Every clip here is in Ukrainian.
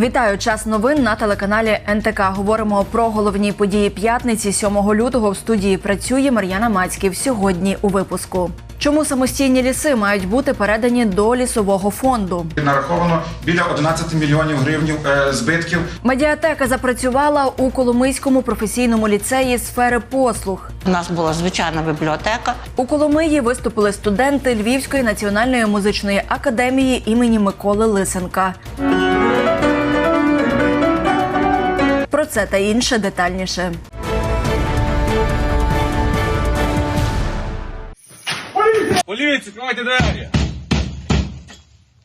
Вітаю час новин на телеканалі НТК. Говоримо про головні події п'ятниці 7 лютого. В студії працює Мар'яна Мацьків. Сьогодні у випуску. Чому самостійні ліси мають бути передані до лісового фонду? Нараховано біля 11 мільйонів гривнів е, збитків. Медіатека запрацювала у Коломийському професійному ліцеї сфери послуг. У нас була звичайна бібліотека. У Коломиї виступили студенти Львівської національної музичної академії імені Миколи Лисенка. Це та інше детальніше. Поліція, відкривайте двері!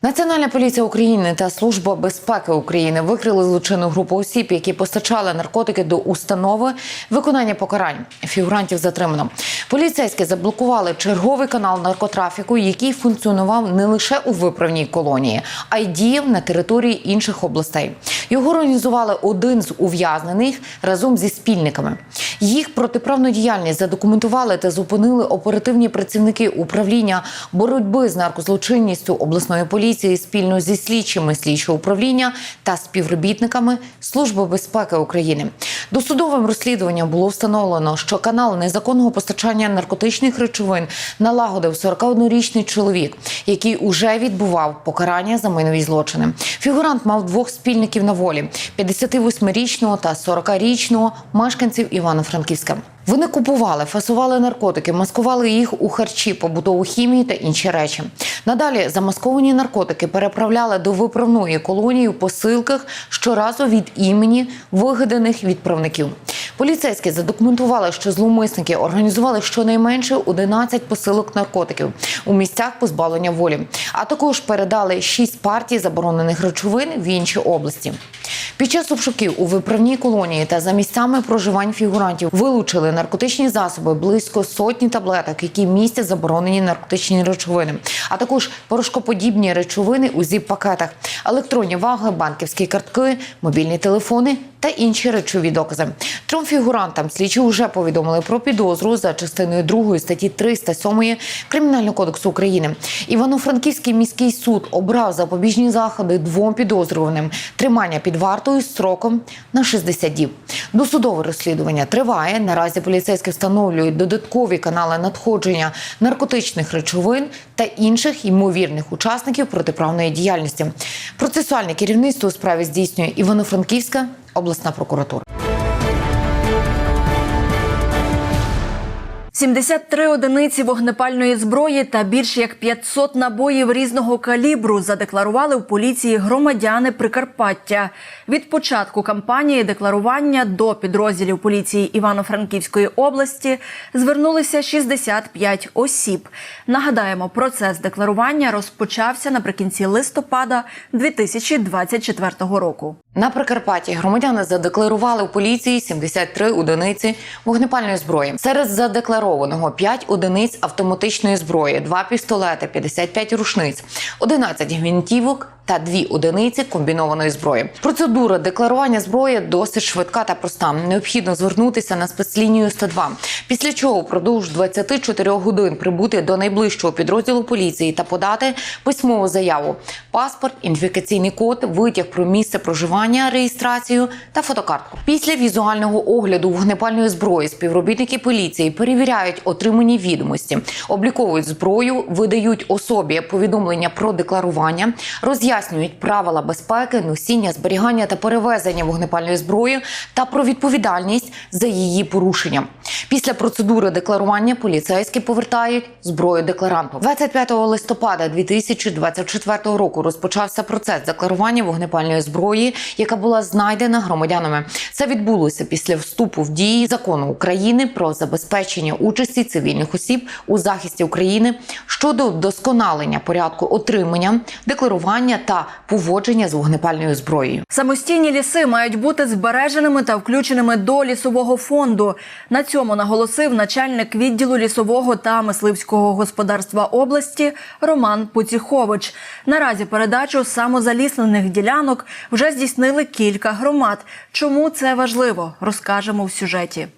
Національна поліція України та служба безпеки України викрили злочинну групу осіб, які постачали наркотики до установи виконання покарань. Фігурантів затримано. Поліцейські заблокували черговий канал наркотрафіку, який функціонував не лише у виправній колонії, а й діяв на території інших областей. Його організували один з ув'язнених разом зі спільниками. Їх протиправну діяльність задокументували та зупинили оперативні працівники управління боротьби з наркозлочинністю обласної поліції спільно зі слідчими слідчого управління та співробітниками Служби безпеки України. Досудовим розслідуванням було встановлено, що канал незаконного постачання наркотичних речовин налагодив 41-річний чоловік, який уже відбував покарання за майнові злочини. Фігурант мав двох спільників на волі: 58-річного та 40-річного мешканців Івано-Франківська. Вони купували, фасували наркотики, маскували їх у харчі, побутову хімію та інші речі. Надалі замасковані наркотики переправляли до виправної колонії у посилках щоразу від імені вигаданих відправників. Поліцейські задокументували, що зловмисники організували щонайменше 11 посилок наркотиків у місцях позбавлення волі, а також передали 6 партій заборонених речовин в інші області. Під час обшуків у виправній колонії та за місцями проживань фігурантів вилучили наркотичні засоби близько сотні таблеток, які містять заборонені наркотичні речовини, а також порошкоподібні речовини у зіп-пакетах, електронні ваги, банківські картки, мобільні телефони та інші речові докази. Трьом фігурантам слідчі вже повідомили про підозру за частиною 2 статті 307 Кримінального кодексу України. Івано-Франківський міський суд обрав запобіжні заходи двом підозрюваним тримання під вартою строком на 60 діб. Досудове розслідування триває. Наразі поліцейські встановлюють додаткові канали надходження наркотичних речовин та інших ймовірних учасників протиправної діяльності. Процесуальне керівництво у справі здійснює Івано-Франківська обласна прокуратура. 73 одиниці вогнепальної зброї та більш як 500 набоїв різного калібру задекларували в поліції громадяни Прикарпаття. Від початку кампанії декларування до підрозділів поліції Івано-Франківської області звернулися 65 осіб. Нагадаємо, процес декларування розпочався наприкінці листопада 2024 року. На Прикарпатті громадяни задекларували у поліції 73 одиниці вогнепальної зброї. Серед задекларованого 5 одиниць автоматичної зброї, 2 пістолети, 55 рушниць, 11 гвинтівок та 2 одиниці комбінованої зброї. Процедура декларування зброї досить швидка та проста. Необхідно звернутися на спецлінію 102, після чого впродовж 24 годин прибути до найближчого підрозділу поліції та подати письмову заяву, паспорт, ідентифікаційний код, витяг про місце проживання, реєстрацію та фотокартку. Після візуального огляду вогнепальної зброї співробітники поліції перевіряють отримані відомості, обліковують зброю, видають особі повідомлення про декларування, роз'яснюють правила безпеки, носіння, зберігання та перевезення вогнепальної зброї та про відповідальність за її порушення. Після процедури декларування поліцейські повертають зброю декларанту. 25 листопада 2024 року розпочався процес декларування вогнепальної зброї, яка була знайдена громадянами. Це відбулося після вступу в дії закону України про забезпечення участі цивільних осіб у захисті України щодо вдосконалення порядку отримання, декларування та поводження з вогнепальною зброєю. Самостійні ліси мають бути збереженими та включеними до лісового фонду. На цьому наголосив начальник відділу лісового та мисливського господарства області Роман Поціхович. Наразі передачу самозаліснених ділянок вже здійснили кілька громад. Чому це важливо, розкажемо в сюжеті.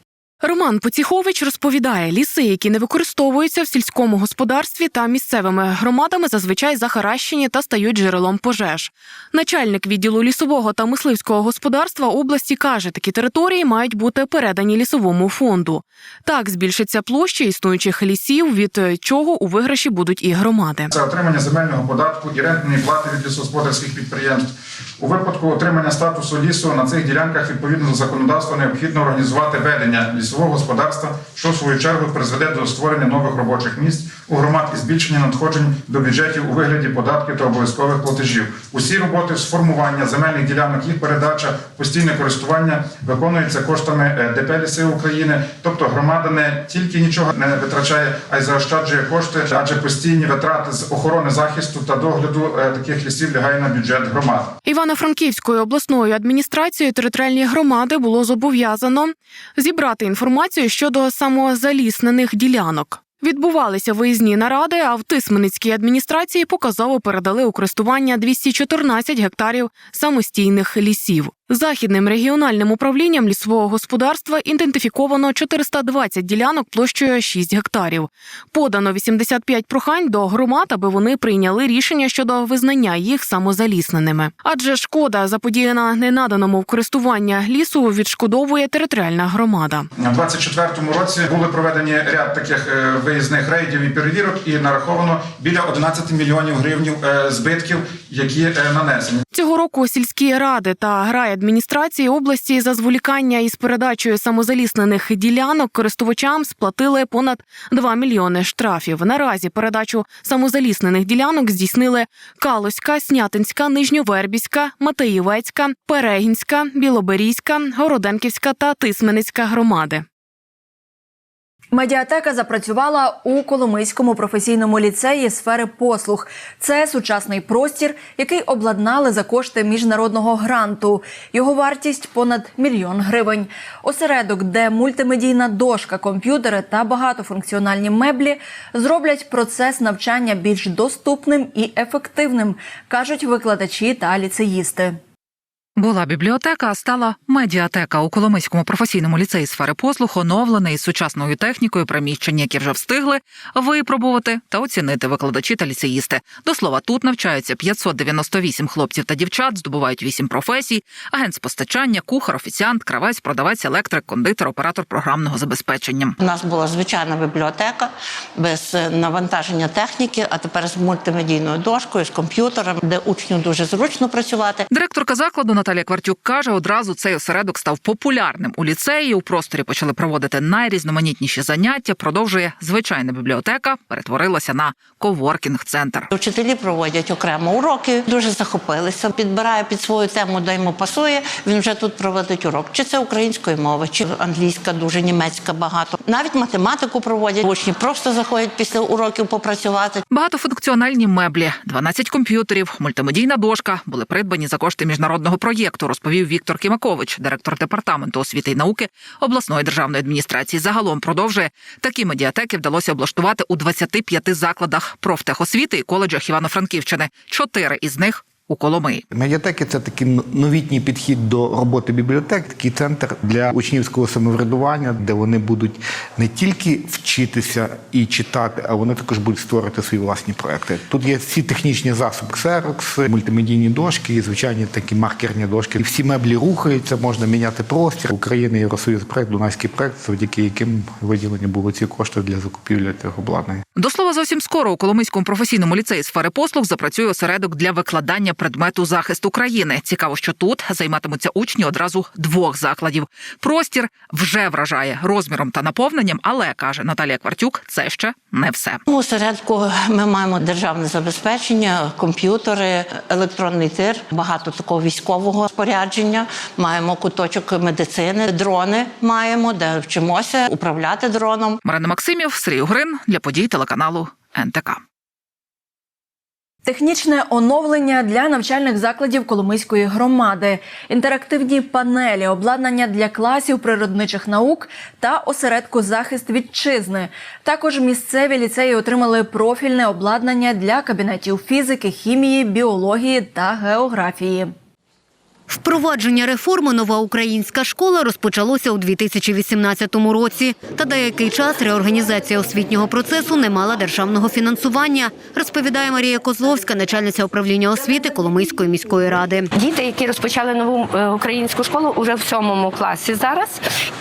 Роман Поціхович розповідає, ліси, які не використовуються в сільському господарстві та місцевими громадами, зазвичай захаращені та стають джерелом пожеж. Начальник відділу лісового та мисливського господарства області каже, такі території мають бути передані лісовому фонду. Так збільшиться площа існуючих лісів, від чого у виграші будуть і громади. Це отримання земельного податку і рентної плати від лісогосподарських підприємств. У випадку отримання статусу лісу на цих ділянках відповідно до законодавства необхідно організувати ведення лісового господарства, що в свою чергу призведе до створення нових робочих місць у громад і збільшення надходжень до бюджетів у вигляді податків та обов'язкових платежів. Усі роботи з формування земельних ділянок, їх передача, постійне користування виконуються коштами е, ДП «Ліси України. Тобто громада не тільки нічого не витрачає, а й заощаджує кошти, адже постійні витрати з охорони захисту та догляду е, таких лісів лягає на бюджет громад. Івано-Франківською обласною адміністрацією територіальні громади було зобов'язано зібрати інформацію щодо самозаліснених ділянок. Відбувалися виїзні наради, а в Тисменницькій адміністрації показово передали у користування 214 гектарів самостійних лісів. Західним регіональним управлінням лісового господарства ідентифіковано 420 ділянок площею 6 гектарів. Подано 85 прохань до громад, аби вони прийняли рішення щодо визнання їх самозалісненими. Адже шкода, заподіяна ненаданому в користування лісу, відшкодовує територіальна громада. У 24-му році були проведені ряд таких е, виїзних рейдів і перевірок, і нараховано біля 11 мільйонів гривень збитків, які е, нанесені. Цього року сільські ради та райадміністрації області за зволікання із передачею самозаліснених ділянок користувачам сплатили понад 2 мільйони штрафів. Наразі передачу самозаліснених ділянок здійснили Калоська, Снятинська, Нижньовербіська, Матеївецька, Перегінська, Білоберізька, Городенківська та Тисменицька громади. Медіатека запрацювала у Коломийському професійному ліцеї сфери послуг. Це сучасний простір, який обладнали за кошти міжнародного гранту. Його вартість понад мільйон гривень. Осередок, де мультимедійна дошка, комп'ютери та багатофункціональні меблі зроблять процес навчання більш доступним і ефективним, кажуть викладачі та ліцеїсти. Була бібліотека, а стала медіатека у Коломийському професійному ліцеї сфери послуг, оновлене із сучасною технікою приміщення, які вже встигли випробувати та оцінити викладачі та ліцеїсти. До слова, тут навчаються 598 хлопців та дівчат, здобувають 8 професій: агент з постачання, кухар, офіціант, кравець, продавець, електрик, кондитер, оператор програмного забезпечення. У нас була звичайна бібліотека без е, навантаження техніки, а тепер з мультимедійною дошкою, з комп'ютером, де учню дуже зручно працювати. Директорка закладу Наталія Квартюк каже, одразу цей осередок став популярним у ліцеї. У просторі почали проводити найрізноманітніші заняття. Продовжує звичайна бібліотека, перетворилася на коворкінг-центр. Вчителі проводять окремо уроки, дуже захопилися. Підбирає під свою тему, де йому пасує. Він вже тут проводить урок. Чи це української мови, чи англійська, дуже німецька багато. Навіть математику проводять. Учні просто заходять після уроків попрацювати. Багатофункціональні меблі, 12 комп'ютерів, мультимедійна дошка були придбані за кошти міжнародного проєкту, розповів Віктор Кімакович, директор департаменту освіти і науки обласної державної адміністрації. Загалом продовжує такі медіатеки вдалося облаштувати у 25 закладах профтехосвіти і коледжах Івано-Франківщини. Чотири із них у Коломиї. Медіатеки це такий новітній підхід до роботи бібліотек, такий центр для учнівського самоврядування, де вони будуть не тільки вчитися і читати, а вони також будуть створити свої власні проекти. Тут є всі технічні засоби Xerox, мультимедійні дошки, і звичайні такі маркерні дошки. І всі меблі рухаються, можна міняти простір. України Євросоюз проект, Дунайський проект, завдяки яким виділені були ці кошти для закупівлі цього обладнання. До слова, зовсім скоро у Коломийському професійному ліцеї сфери послуг запрацює осередок для викладання предмету захисту країни. Цікаво, що тут займатимуться учні одразу двох закладів. Простір вже вражає розміром та наповненням, але каже Наталія Квартюк, це ще не все. У осередку ми маємо державне забезпечення, комп'ютери, електронний тир, багато такого військового спорядження. Маємо куточок медицини, дрони маємо, де вчимося управляти дроном. Марина Максимів, Сергій Угрин для подій телеканалу НТК. Технічне оновлення для навчальних закладів Коломийської громади, інтерактивні панелі, обладнання для класів природничих наук та осередку захист вітчизни. Також місцеві ліцеї отримали профільне обладнання для кабінетів фізики, хімії, біології та географії. Впровадження реформи нова українська школа розпочалося у 2018 році. Та деякий час реорганізація освітнього процесу не мала державного фінансування, розповідає Марія Козловська, начальниця управління освіти Коломийської міської ради. Діти, які розпочали нову е, українську школу, уже в сьомому класі зараз,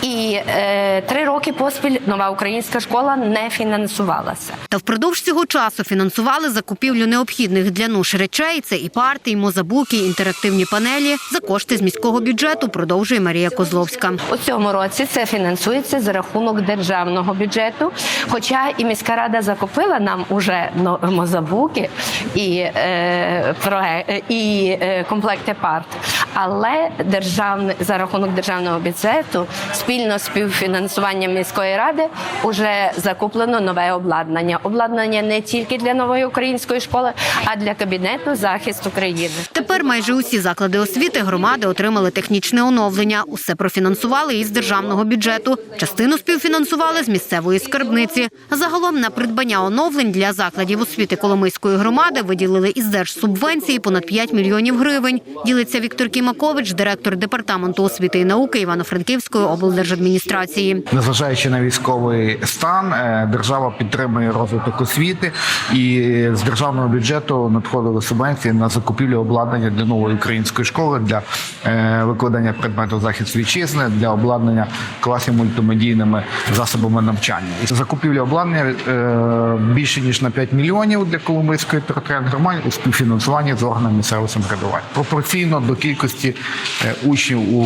і е, три роки поспіль нова українська школа не фінансувалася. Та впродовж цього часу фінансували закупівлю необхідних для НУШ речей. Це і парти, і мозабуки, і інтерактивні панелі за кошти з міського бюджету. Продовжує Марія Козловська. У цьому році це фінансується за рахунок державного бюджету. Хоча і міська рада закупила нам уже мозабуки і, е, і е, комплекти парт. Але державне за рахунок державного бюджету спільно з співфінансуванням міської ради вже закуплено нове обладнання. Обладнання не тільки для нової української школи, а для кабінету захист України. Тепер майже усі заклади освіти громади отримали технічне оновлення. Усе профінансували із державного бюджету. Частину співфінансували з місцевої скарбниці. Загалом на придбання оновлень для закладів освіти Коломийської громади виділили із держсубвенції понад 5 мільйонів гривень. Ділиться Віктор Кімакович, директор департаменту освіти і науки Івано-Франківської облдержадміністрації. Незважаючи на військовий стан, е, держава підтримує розвиток освіти, і з державного бюджету надходили субвенції на закупівлю обладнання для нової української школи для е, викладання предмету захист вітчизни, для обладнання класів мультимедійними засобами навчання. Закупівля обладнання е, більше ніж на 5 мільйонів для Коломийської територіальної громади у співфінансуванні з органами місцевого самоврядування пропорційно до кількості учнів у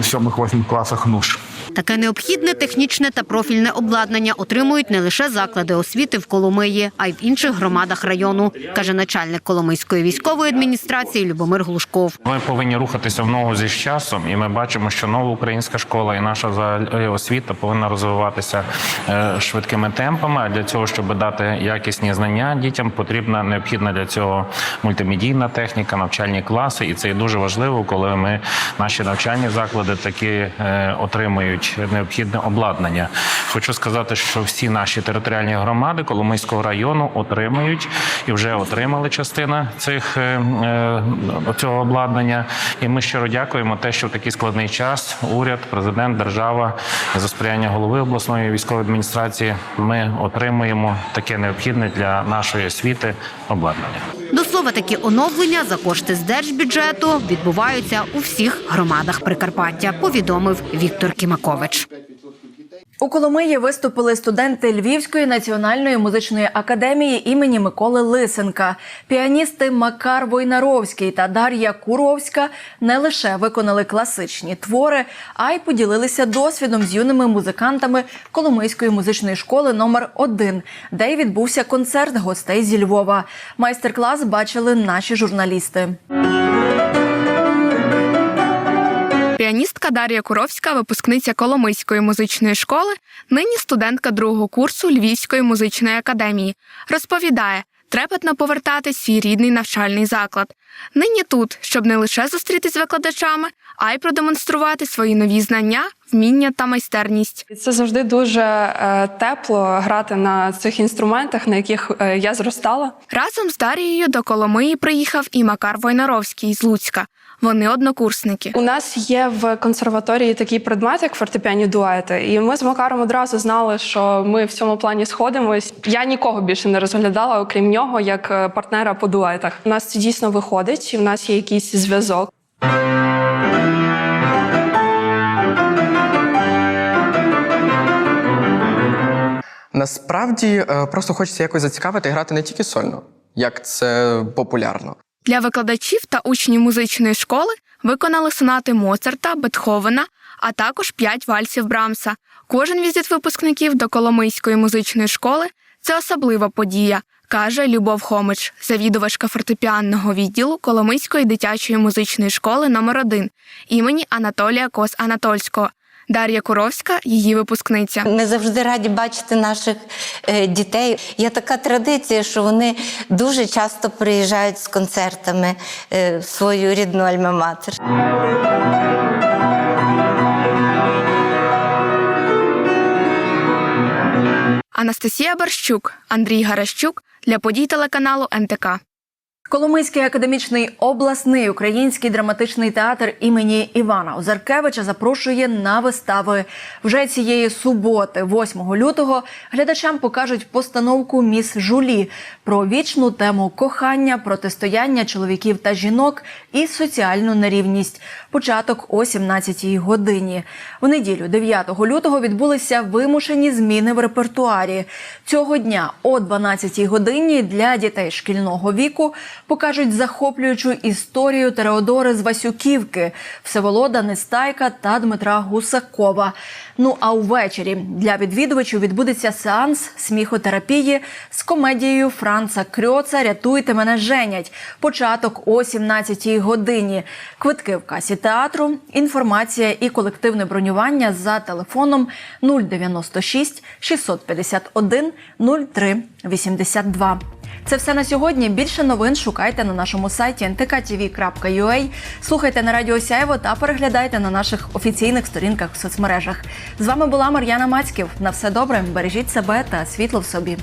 7-8 класах НУШ. Таке необхідне технічне та профільне обладнання отримують не лише заклади освіти в Коломиї, а й в інших громадах району, каже начальник Коломийської військової адміністрації Любомир Глушков. Ми повинні рухатися в ногу зі часом, і ми бачимо, що нова українська школа і наша освіта повинна розвиватися е, швидкими темпами. А для цього, щоб дати якісні знання дітям, потрібна необхідна для цього мультимедійна техніка, навчальні класи. І це є дуже важливо, коли ми наші навчальні заклади таки е, отримують необхідне обладнання. Хочу сказати, що всі наші територіальні громади Коломийського району отримують і вже отримали частина цих е, е, цього обладнання. І ми щиро дякуємо те, що в такий складний час уряд, президент, держава за сприяння голови обласної військової адміністрації ми отримуємо таке необхідне для нашої освіти обладнання. До такі оновлення за кошти з держбюджету відбуваються у всіх громадах Прикарпаття. Повідомив Віктор Кімакович. У Коломиї виступили студенти Львівської національної музичної академії імені Миколи Лисенка. Піаністи Макар Войнаровський та Дар'я Куровська не лише виконали класичні твори, а й поділилися досвідом з юними музикантами Коломийської музичної школи номер 1 де й відбувся концерт гостей зі Львова. Майстер-клас бачили наші журналісти. Піаністка Дар'я Куровська, випускниця Коломийської музичної школи, нині студентка другого курсу Львівської музичної академії, розповідає, трепетно повертати свій рідний навчальний заклад. Нині тут, щоб не лише зустрітись з викладачами, а й продемонструвати свої нові знання, вміння та майстерність. Це завжди дуже е, тепло грати на цих інструментах, на яких е, я зростала. Разом з Дарією до Коломиї приїхав і Макар Войнаровський з Луцька. Вони однокурсники. У нас є в консерваторії такий предмет, як фортепіані дуети, і ми з Макаром одразу знали, що ми в цьому плані сходимось. Я нікого більше не розглядала, окрім нього, як е, партнера по дуетах. У нас це дійсно виходить, і в нас є якийсь зв'язок. Насправді е, просто хочеться якось зацікавити грати не тільки сольно, як це популярно. Для викладачів та учнів музичної школи виконали сонати Моцарта, Бетховена, а також п'ять вальсів Брамса. Кожен візит випускників до Коломийської музичної школи це особлива подія, каже Любов Хомич, завідувачка фортепіанного відділу Коломийської дитячої музичної школи номер 1 імені Анатолія Кос Анатольського. Дар'я Куровська, її випускниця. Ми завжди раді бачити наших е, дітей. Є така традиція, що вони дуже часто приїжджають з концертами е, в свою рідну альма-матер. Анастасія Барщук, Андрій Гаращук для подій телеканалу НТК. Коломийський академічний обласний український драматичний театр імені Івана Озаркевича запрошує на вистави. Вже цієї суботи, 8 лютого, глядачам покажуть постановку Міс Жулі про вічну тему кохання, протистояння чоловіків та жінок і соціальну нерівність. Початок о 17 годині. В неділю, 9 лютого, відбулися вимушені зміни в репертуарі. Цього дня о 12 годині для дітей шкільного віку покажуть захоплюючу історію Тереодори з Васюківки, Всеволода Нестайка та Дмитра Гусакова. Ну а увечері для відвідувачів відбудеться сеанс сміхотерапії з комедією Франца Крьоца Рятуйте мене женять. Початок о 17 годині. Квитки в касі театру, інформація і колективне бронювання за телефоном 096 651 03 82. Це все на сьогодні. Більше новин шукайте на нашому сайті ntktv.ua, слухайте на радіо Сяєво та переглядайте на наших офіційних сторінках в соцмережах. З вами була Мар'яна Мацьків. На все добре, бережіть себе та світло в собі.